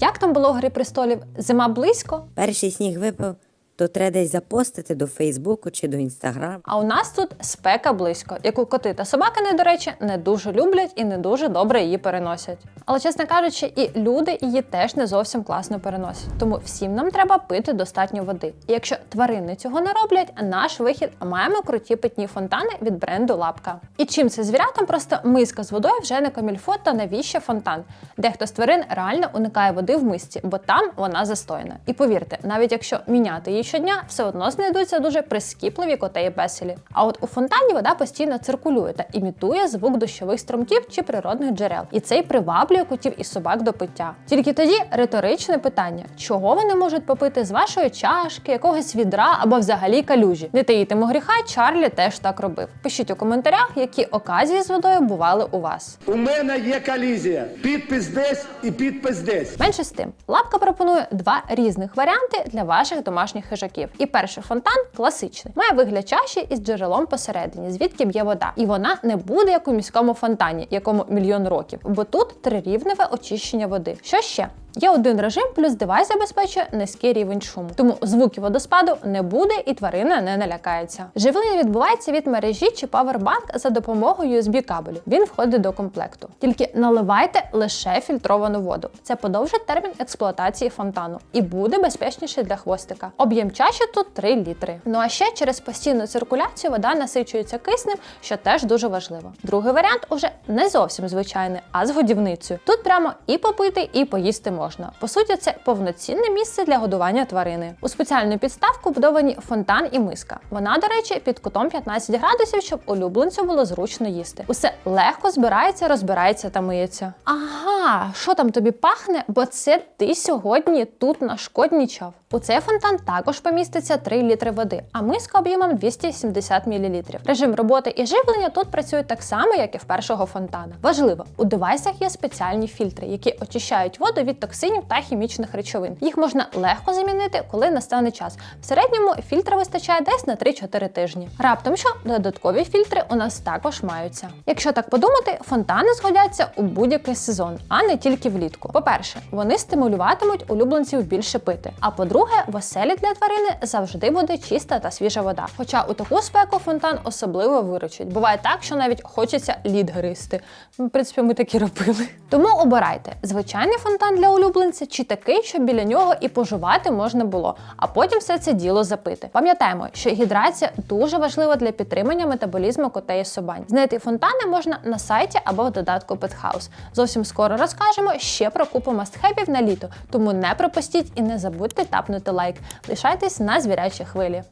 Як там було у грі престолів? Зима близько? Перший сніг випав, то треба десь запостити до Фейсбуку чи до Інстаграм. А у нас тут спека близько, яку коти та собаки, не до речі, не дуже люблять і не дуже добре її переносять. Але, чесно кажучи, і люди її теж не зовсім класно переносять. Тому всім нам треба пити достатньо води. І якщо тварини цього не роблять, наш вихід маємо круті питні фонтани від бренду Лапка. І чим це звірятам просто миска з водою вже не комільфо та навіщо фонтан. Дехто з тварин реально уникає води в мисці, бо там вона застояна. І повірте, навіть якщо міняти її щодня, все одно знайдуться дуже прискіпливі котеї беселі. А от у фонтані вода постійно циркулює та імітує звук дощових струмків чи природних джерел. І це й приваблює котів і собак до пиття. Тільки тоді риторичне питання: чого вони можуть попити з вашої чашки, якогось відра або взагалі калюжі? Не таїтиму гріха, Чарлі теж так робив. Пишіть у коментарях, які оказії з водою бували у вас. У мене є колізія. Підпис десь і підпис десь. Менше з тим, лапка пропонує два різних варіанти для ваших домашніх хижаків. І перший фонтан класичний, має вигляд чаші із джерелом посередині, звідки б'є вода. І вона не буде як у міському фонтані, якому мільйон років, бо тут трирівневе очищення води. Що ще? Є один режим, плюс девайс забезпечує низький рівень шуму. Тому звуків водоспаду не буде і тварина не налякається. Живлення відбувається від мережі чи павербанк за допомогою USB кабелю. Він входить до комплекту. Тільки наливайте лише фільтровану воду. Це подовжить термін експлуатації фонтану і буде безпечніше для хвостика. Об'єм чаші тут 3 літри. Ну а ще через постійну циркуляцію вода насичується киснем, що теж дуже важливо. Другий варіант уже не зовсім звичайний, а з годівницею. Тут прямо і попити, і поїсти можна. По суті, це повноцінне місце для годування тварини. У спеціальну підставку будовані фонтан і миска. Вона, до речі, під кутом 15 градусів, щоб улюбленцю було зручно їсти. Усе легко збирається, розбирається та миється. Ага, що там тобі пахне? Бо це ти сьогодні тут нашкоднічав. У цей фонтан також поміститься 3 літри води, а миска об'ємом 270 мл. Режим роботи і живлення тут працюють так само, як і в першого фонтана. Важливо, у девайсах є спеціальні фільтри, які очищають воду від токсинів та хімічних речовин. Їх можна легко замінити, коли настане час. В середньому фільтра вистачає десь на 3-4 тижні. Раптом що додаткові фільтри у нас також маються. Якщо так подумати, фонтани згодяться у будь-який сезон, а не тільки влітку. По-перше, вони стимулюватимуть улюбленців більше пити. А по-друге, в оселі для тварини завжди буде чиста та свіжа вода. Хоча у таку спеку фонтан особливо виручить. Буває так, що навіть хочеться лід гристи. Ну, В принципі, ми такі робили. Тому обирайте звичайний фонтан для улюбленця чи такий, щоб біля нього і поживати можна було, а потім все це діло запити. Пам'ятаємо, що гідрація дуже важлива для підтримання метаболізму котей і собань. Знайти фонтани можна на сайті або в додатку Pethouse. Зовсім скоро розкажемо ще про купу мастхебів на літо, тому не пропустіть і не забудьте тапнути лайк. Лишайтесь на звірячій хвилі.